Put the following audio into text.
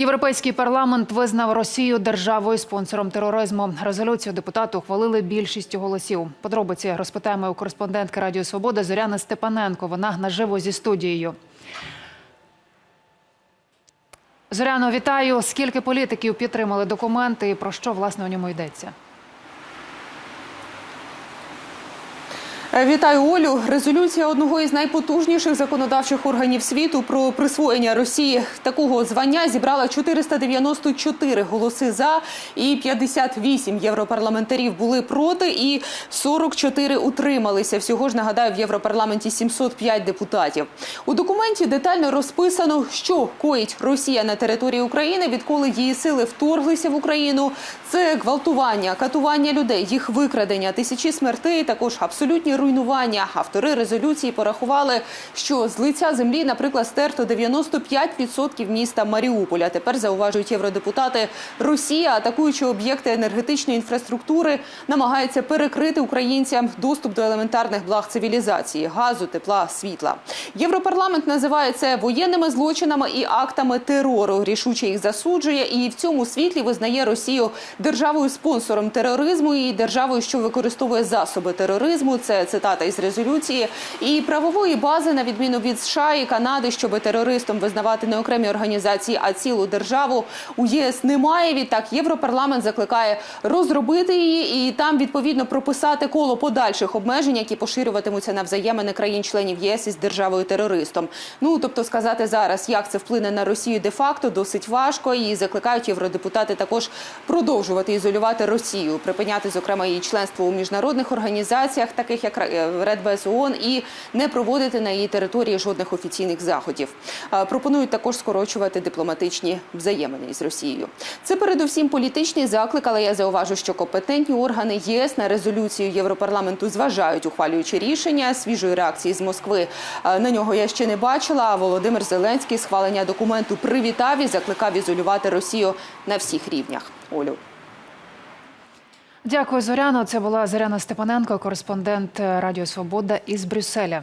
Європейський парламент визнав Росію державою спонсором тероризму. Резолюцію депутати ухвалили більшістю голосів. Подробиці розпитаємо у кореспондентки Радіо Свобода Зоряни Степаненко. Вона наживо зі студією. Зоряно, вітаю. Скільки політиків підтримали документи і про що власне у ньому йдеться? Вітаю Олю. Резолюція одного із найпотужніших законодавчих органів світу про присвоєння Росії такого звання зібрала 494 голоси за і 58 європарламентарів були проти, і 44 утрималися. Всього ж нагадаю, в європарламенті 705 депутатів. У документі детально розписано, що коїть Росія на території України, відколи її сили вторглися в Україну. Це гвалтування, катування людей, їх викрадення, тисячі смертей, також абсолютні руйнування. Автори резолюції порахували, що з лиця землі, наприклад, стерто 95% міста Маріуполя. Тепер зауважують євродепутати. Росія, атакуючи об'єкти енергетичної інфраструктури, намагається перекрити українцям доступ до елементарних благ цивілізації газу, тепла, світла. Європарламент називає це воєнними злочинами і актами терору. Рішуче їх засуджує і в цьому світлі визнає Росію державою спонсором тероризму і державою, що використовує засоби тероризму. Це цитата із резолюції. І правової бази, на відміну від США і Канади, щоб терористом визнавати не окремі організації, а цілу державу у ЄС немає. Відтак європарламент закликає розробити її і там відповідно прописати коло подальших обмежень, які поширюватимуться на взаємини країн-членів ЄС із державою терористом. Ну тобто сказати зараз, як це вплине на Росію де-факто, досить важко. І закликають євродепутати також продовжувати ізолювати Росію, припиняти зокрема її членство у міжнародних організаціях, таких як Радбез ООН, і не проводити на її території жодних офіційних заходів. Пропонують також скорочувати дипломатичні взаємини із Росією. Це передусім політичний заклик, але я зауважу, що компетентні органи ЄС на резолюцію Європарламенту зважають, ухвалюючи рішення свіжої реакції з Москви. На нього я ще не бачила. Володимир Зеленський схвалення документу привітав і закликав ізолювати Росію на всіх рівнях. Олю. Дякую, Зоряно. Це була Зоряна Степаненко, кореспондент Радіо Свобода із Брюсселя.